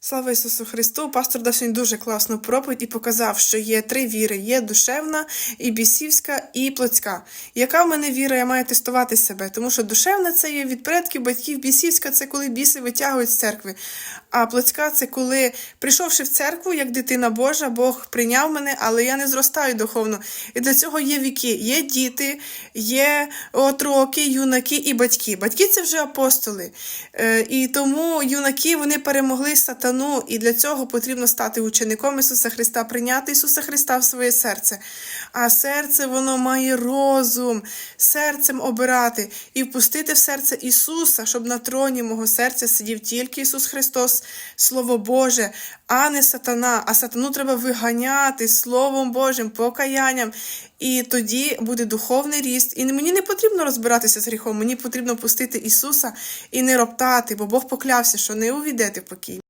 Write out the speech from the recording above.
Слава Ісусу Христу! Пастор дав сьогодні дуже класну проповідь і показав, що є три віри: є душевна, і бісівська, і плотська. Яка в мене віра, я маю тестувати себе, тому що душевна це є від предків, батьків, бісівська це коли біси витягують з церкви. А плотська це коли, прийшовши в церкву, як дитина Божа, Бог прийняв мене, але я не зростаю духовно. І для цього є віки, є діти, є отроки, юнаки і батьки. Батьки це вже апостоли. Е, І тому юнаки вони перемогли сатану, і для цього потрібно стати учеником Ісуса Христа, прийняти Ісуса Христа в своє серце. А серце воно має розум, серцем обирати і впустити в серце Ісуса, щоб на троні мого серця сидів тільки Ісус Христос, Слово Боже, а не сатана. А сатану треба виганяти Словом Божим, покаянням. І тоді буде духовний ріст. І мені не потрібно розбиратися з гріхом, мені потрібно пустити Ісуса і не роптати, бо Бог поклявся, що не увійдете в покій.